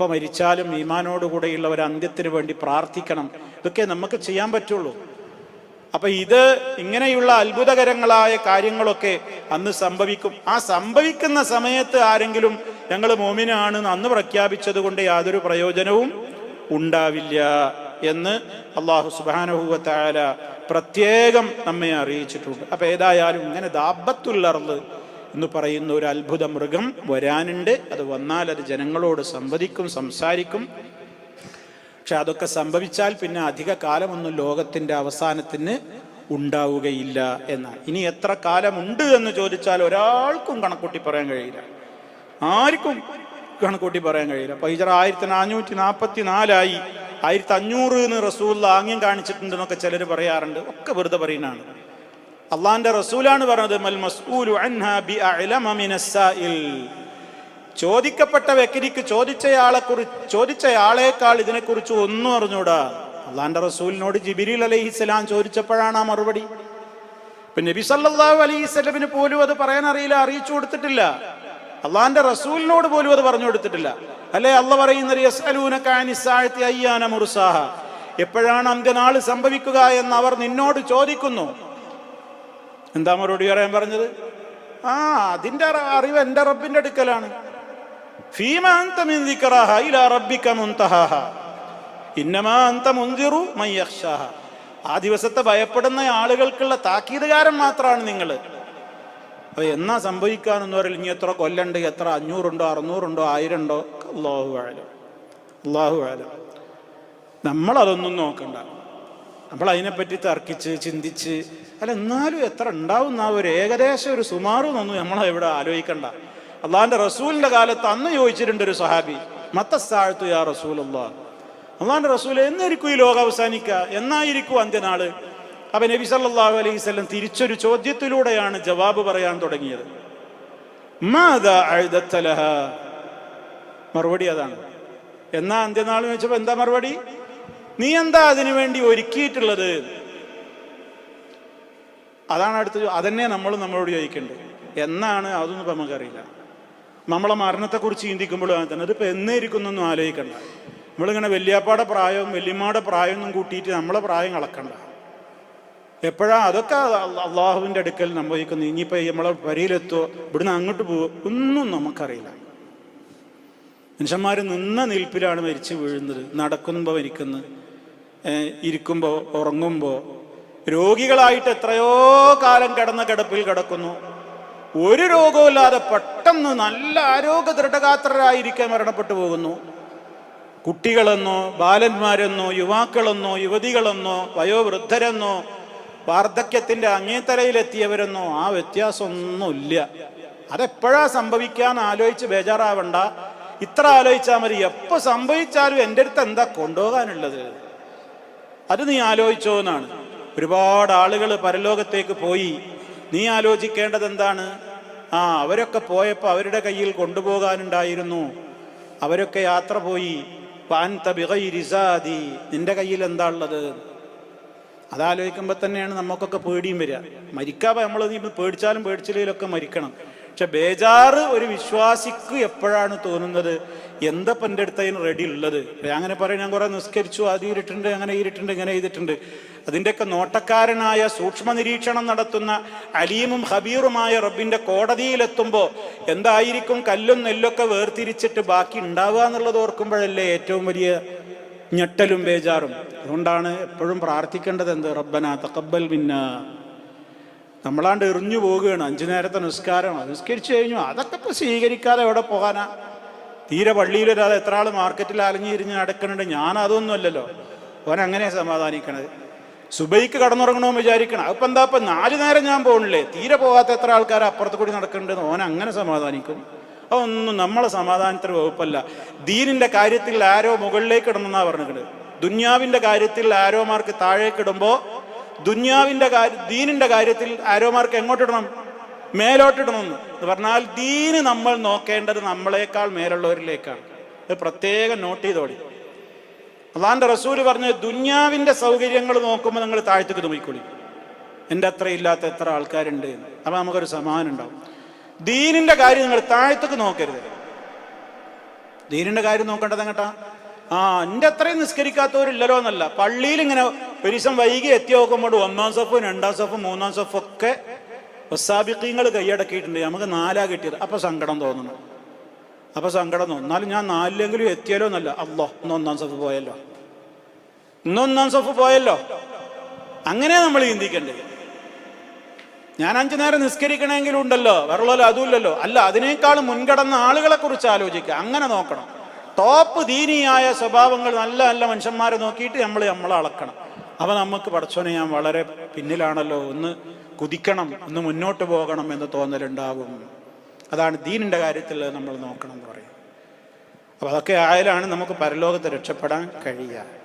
എപ്പോൾ മരിച്ചാലും ഈമാനോടുകൂടെയുള്ള ഒരു അന്ത്യത്തിന് വേണ്ടി പ്രാർത്ഥിക്കണം. ഇതൊക്കെ നമുക്ക് ചെയ്യാൻ പറ്റുള്ളൂ. അപ്പൊ ഇത് ഇങ്ങനെയുള്ള അത്ഭുതകരങ്ങളായ കാര്യങ്ങളൊക്കെ അന്ന് സംഭവിക്കും. ആ സംഭവിക്കുന്ന സമയത്ത് ആരെങ്കിലും ഞങ്ങൾ മോമിനാണ് അന്ന് പ്രഖ്യാപിച്ചത് കൊണ്ട് യാതൊരു പ്രയോജനവും ഉണ്ടാവില്ല എന്ന് അള്ളാഹു സുബാനുഭൂവത്തായ പ്രത്യേകം നമ്മെ അറിയിച്ചിട്ടുണ്ട്. അപ്പൊ ഏതായാലും ഇങ്ങനെ ദാബത്തുള്ളർന്ന് എന്ന് പറയുന്ന ഒരു അത്ഭുത മൃഗം വരാനുണ്ട്. അത് വന്നാൽ അത് ജനങ്ങളോട് സംവദിക്കും സംസാരിക്കും. പക്ഷെ അതൊക്കെ സംഭവിച്ചാൽ പിന്നെ അധിക കാലമൊന്നും ലോകത്തിന്റെ അവസാനത്തിന് ഉണ്ടാവുകയില്ല എന്നാണ്. ഇനി എത്ര കാലമുണ്ട് എന്ന് ചോദിച്ചാൽ ഒരാൾക്കും കണക്കൂട്ടി പറയാൻ കഴിയില്ല. ആർക്കും കണക്കൂട്ടി പറയാൻ കഴിയില്ല. അപ്പൊ ഹിജറ ആയിരത്തി നാനൂറ്റി നാൽപ്പത്തി നാലായി ആയിരത്തി അഞ്ഞൂറ് എന്ന് റസൂൽ ആംഗ്യം കാണിച്ചിട്ടുണ്ടെന്നൊക്കെ ചിലർ പറയാറുണ്ട്. ഒക്കെ വെറുതെ പറയുന്നതാണ്. അള്ളാന്റെ റസൂലാണ് പറഞ്ഞത് മൽ മസ്ഊലു അൻഹാ ബി ചോദിക്കപ്പെട്ട വ്യക്തിക്ക് ചോദിച്ചയാളെ കുറിച്ച് ചോദിച്ചയാളേക്കാൾ ഇതിനെക്കുറിച്ച് ഒന്നും അറിഞ്ഞൂടാ. അള്ളാന്റെ റസൂലിനോട് ജിബിരിൽ അലൈഹിസ്സലാം ചോദിച്ചപ്പോഴാണ് ആ മറുപടി. പിന്നെ നബി സല്ലല്ലാഹു അലൈഹിസ്ലമിന് പോലും അത് പറയാൻ അറിയില്ല അറിയിച്ചു കൊടുത്തിട്ടില്ല. അള്ളാന്റെ റസൂലിനോട് പോലും അത് പറഞ്ഞു കൊടുത്തിട്ടില്ല. അല്ലെ? അള്ള പറയുന്നത് അയ്യാന എപ്പോഴാണ് അന്ത്യനാൾ സംഭവിക്കുക എന്ന് അവർ നിന്നോട് ചോദിക്കുന്നു. എന്താ മറുപടി പറയാൻ പറഞ്ഞത്? ആ അതിന്റെ അറിവ് എന്റെ റബ്ബിന്റെ അടുക്കലാണ്. ആ ദിവസത്തെ ഭയപ്പെടുന്ന ആളുകൾക്കുള്ള താക്കീതുകാരൻ മാത്രമാണ് നിങ്ങൾ. അപ്പൊ എന്നാ സംഭവിക്കാനെന്ന് പറയില്ല ഇനി എത്ര കൊല്ലണ്ട്? എത്ര? അഞ്ഞൂറുണ്ടോ? അറുന്നൂറുണ്ടോ? ആയിരം ഉണ്ടോ അള്ളാഹു ആലം അള്ളാഹു ആലം നമ്മളതൊന്നും നോക്കണ്ട. നമ്മൾ അതിനെപ്പറ്റി തർക്കിച്ച് ചിന്തിച്ച് അല്ല എന്നാലും എത്ര ഉണ്ടാവും എന്നാ ഒരു ഏകദേശം ഒരു സുമാറെന്നൊന്നും നമ്മൾ ഇവിടെ ആലോചിക്കണ്ട. അള്ളാഹിന്റെ റസൂലിന്റെ കാലത്ത് അന്ന് ചോദിച്ചിട്ടുണ്ട് ഒരു സഹാബി മത്തസ്ഥാഴത്തു യാ അള്ളാഹ് അള്ളാഹിന്റെ റസൂൽ എന്നായിരിക്കും ഈ ലോകം അവസാനിക്കുക എന്നായിരിക്കും അന്ത്യനാൾ അപ്പൊ നബി സല്ലാഹു അലൈഹി വസല്ലം തിരിച്ചൊരു ചോദ്യത്തിലൂടെയാണ് ജവാബ് പറയാൻ തുടങ്ങിയത്. മറുപടി അതാണ്. എന്നാ അന്ത്യനാൾ ചോദിച്ചപ്പോ എന്താ മറുപടി? നീ എന്താ അതിനു വേണ്ടി ഒരുക്കിയിട്ടുള്ളത്? അതാണ് അടുത്ത അതന്നെ നമ്മൾ നമ്മളോട് ചോദിക്കേണ്ടത് എന്നാണ് അതൊന്നും ഇപ്പം നമുക്കറിയില്ല. നമ്മളെ മരണത്തെക്കുറിച്ച് ചിന്തിക്കുമ്പോഴും അങ്ങനെ തന്നെ. അതിപ്പോൾ എന്നേരിക്കുന്നൊന്നും ആലോചിക്കണ്ട. നമ്മളിങ്ങനെ വല്യാപ്പാടെ പ്രായവും വല്യമ്മയുടെ പ്രായമൊന്നും കൂട്ടിയിട്ട് നമ്മളെ പ്രായം കളക്കണ്ട എപ്പോഴാ അതൊക്കെ അള്ള- അള്ളാഹുവിന്റെ അടുക്കൽ സംഭവിക്കുന്നു. ഇനിയിപ്പോൾ നമ്മളെ വരിയിലെത്തുമോ ഇവിടുന്ന് അങ്ങോട്ട് പോവോ ഒന്നും നമുക്കറിയില്ല. മനുഷ്യന്മാർ നിന്ന നിൽപ്പിലാണ് മരിച്ചു വീഴുന്നത്. നടക്കുമ്പോൾ മരിക്കുന്നത് ഇരിക്കുമ്പോൾ ഉറങ്ങുമ്പോൾ രോഗികളായിട്ട് എത്രയോ കാലം കിടന്ന കിടപ്പിൽ കിടക്കുന്നു. ഒരു രോഗവുമില്ലാതെ പെട്ടെന്ന് നല്ല ആരോഗ്യ ദൃഢഗാത്രരായിരിക്കാൻ മരണപ്പെട്ടു പോകുന്നു. കുട്ടികളെന്നോ ബാലന്മാരെന്നോ യുവാക്കളെന്നോ യുവതികളെന്നോ വയോവൃദ്ധരെന്നോ വാർദ്ധക്യത്തിന്റെ അങ്ങേത്തലയിലെത്തിയവരെന്നോ ആ വ്യത്യാസമൊന്നുമില്ല. അതെപ്പോഴാ സംഭവിക്കാൻ ആലോചിച്ച് ബേജാറാവണ്ട. ഇത്ര ആലോചിച്ചാൽ മതി. എപ്പോ സംഭവിച്ചാലും എന്റെ അടുത്ത് എന്താ കൊണ്ടുപോകാനുള്ളത്? അത് നീ ആലോചിച്ചോ എന്നാണ്. ഒരുപാട് ആളുകൾ പരലോകത്തേക്ക് പോയി. നീ ആലോചിക്കേണ്ടത് എന്താണ്? ആ അവരൊക്കെ പോയപ്പോൾ അവരുടെ കയ്യിൽ കൊണ്ടുപോകാനുണ്ടായിരുന്നു. അവരൊക്കെ യാത്ര പോയി. പാൻ തബഗൈരിസാദി നിന്റെ കയ്യിൽ എന്താ ഉള്ളത്? അതാലോചിക്കുമ്പോൾ തന്നെയാണ് നമുക്കൊക്കെ പേടിയും വരിക. മരിക്കാതെ നമ്മൾ പേടിച്ചാലും പേടിച്ചില്ലെങ്കിലൊക്കെ മരിക്കണം. പക്ഷെ ബേജാറ് ഒരു വിശ്വാസിക്ക് എപ്പോഴാണ് തോന്നുന്നത്? എന്താ എന്റെ അടുത്ത് അതിന് റെഡി ഉള്ളത്? അങ്ങനെ പറയും ഞാൻ കുറെ നിസ്കരിച്ചു അത് ഇരുട്ടുണ്ട് അങ്ങനെ ഇരുട്ടുണ്ട് ഇങ്ങനെ ചെയ്തിട്ടുണ്ട്. അതിന്റെയൊക്കെ നോട്ടക്കാരനായ സൂക്ഷ്മ നിരീക്ഷണം നടത്തുന്ന അലീമും ഹബീറുമായ റബ്ബിന്റെ കോടതിയിലെത്തുമ്പോൾ എന്തായിരിക്കും കല്ലും നെല്ലൊക്കെ വേർതിരിച്ചിട്ട് ബാക്കി ഉണ്ടാവുക എന്നുള്ളത് ഓർക്കുമ്പോഴല്ലേ ഏറ്റവും വലിയ ഞെട്ടലും ബേജാറും. അതുകൊണ്ടാണ് എപ്പോഴും പ്രാർത്ഥിക്കേണ്ടത് എന്ത്? റബ്ബന തക്കബൽ മിന്ന. നമ്മളാണ്ട് എറിഞ്ഞു പോവുകയാണ്. അഞ്ചു നേരത്തെ നിസ്കാരം നിസ്കരിച്ചു കഴിഞ്ഞു. അതൊക്കെ ഇപ്പം സ്വീകരിക്കാതെ എവിടെ പോകാനാ? തീരെ പള്ളിയിൽ വരാതെ എത്ര ആൾ മാർക്കറ്റിൽ അലഞ്ഞിരിഞ്ഞ് നടക്കുന്നുണ്ട്. ഞാൻ അതൊന്നും അല്ലല്ലോ. ഓൻ അങ്ങനെ സമാധാനിക്കണത്. സുബൈക്ക് കടന്നുറങ്ങണമെന്ന് വിചാരിക്കണം. അപ്പം എന്താ ഇപ്പം നാല് നേരം ഞാൻ പോകണില്ലേ തീരെ പോകാത്ത എത്ര ആൾക്കാർ അപ്പുറത്ത് കൂടി നടക്കുന്നുണ്ട് ഓൻ അങ്ങനെ സമാധാനിക്കും. അതൊന്നും നമ്മളെ സമാധാനത്തിന് വകുപ്പല്ല. ദീനിന്റെ കാര്യത്തിൽ ആരോ മുകളിലേക്ക് ഇടണമെന്നാണ് പറഞ്ഞിട്ടുണ്ട് ദുന്യാവിന്റെ കാര്യത്തിൽ ആരോമാർക്ക് താഴേക്ക് ഇടുമ്പോ ദുന്യാവിന്റെ കാര്യം ദീനിന്റെ കാര്യത്തിൽ ആരോമാർക്ക് എങ്ങോട്ടിടണം? മേലോട്ടിടണം എന്ന്. പറഞ്ഞാൽ ദീന് നമ്മൾ നോക്കേണ്ടത് നമ്മളെക്കാൾ മേലുള്ളവരിലേക്കാണ്. ഇത് പ്രത്യേകം നോട്ട് ചെയ്തോളി. അള്ളാന്റെ റസൂൽ പറഞ്ഞ് ദുന്യാവിന്റെ സൗകര്യങ്ങൾ നോക്കുമ്പോൾ നിങ്ങൾ താഴ്ത്തേക്ക് നോക്കിക്കൊള്ളി എന്റെ അത്ര ഇല്ലാത്ത എത്ര ആൾക്കാരുണ്ട് അപ്പൊ നമുക്കൊരു സമാധാനം ഉണ്ടാവും. ദീനിന്റെ കാര്യം നിങ്ങൾ താഴ്ത്തേക്ക് നോക്കരുത്. ദീനിന്റെ കാര്യം നോക്കേണ്ടത് എങ്ങട്ടാ? ആ എന്റെ അത്രയും നിസ്കരിക്കാത്തവരില്ലല്ലോ എന്നല്ല. പള്ളിയിൽ ഇങ്ങനെ ദിവസം വൈകി എത്തി നോക്കുമ്പോൾ ഒന്നാം സഫ് രണ്ടാം സഫ് മൂന്നാം സഫ് ഒക്കെ വസാബിക്കങ്ങൾ കൈയടക്കിയിട്ടുണ്ട്. നമുക്ക് നാലാ കിട്ടിയത്. അപ്പൊ സങ്കടം തോന്നുന്നു. അപ്പൊ സങ്കടം തോന്നും എന്നാലും ഞാൻ നാലിലെങ്കിലും എത്തിയാലോ എന്നല്ല. അല്ലോ ഇന്ന് ഒന്നാം സഫ് പോയല്ലോ. ഇന്ന് ഒന്നാം സഫ് പോയല്ലോ. അങ്ങനെ നമ്മൾ ചിന്തിക്കണ്ടേ. ഞാൻ അഞ്ചു നേരം നിസ്കരിക്കണമെങ്കിലും ഉണ്ടല്ലോ. വേറുള്ളല്ലോ അതുമില്ലല്ലോ അല്ല അതിനേക്കാൾ മുൻകടന്ന ആളുകളെ കുറിച്ച് ആലോചിക്കുക. അങ്ങനെ നോക്കണം. ടോപ്പ് ദീനിയായ സ്വഭാവങ്ങൾ നല്ല നല്ല മനുഷ്യന്മാരെ നോക്കിയിട്ട് നമ്മൾ നമ്മളെ അളക്കണം. അപ്പൊ നമുക്ക് പഠിച്ചോനെ ഞാൻ വളരെ പിന്നിലാണല്ലോ. ഒന്ന് കുതിക്കണം ഒന്ന് മുന്നോട്ട് പോകണം എന്ന് തോന്നലുണ്ടാകും. അതാണ് ദീനിന്റെ കാര്യത്തിൽ നമ്മൾ നോക്കണം എന്ന് പറയും. അപ്പൊ അതൊക്കെ ആയാലാണ് നമുക്ക് പരലോകത്ത് രക്ഷപ്പെടാൻ കഴിയുക.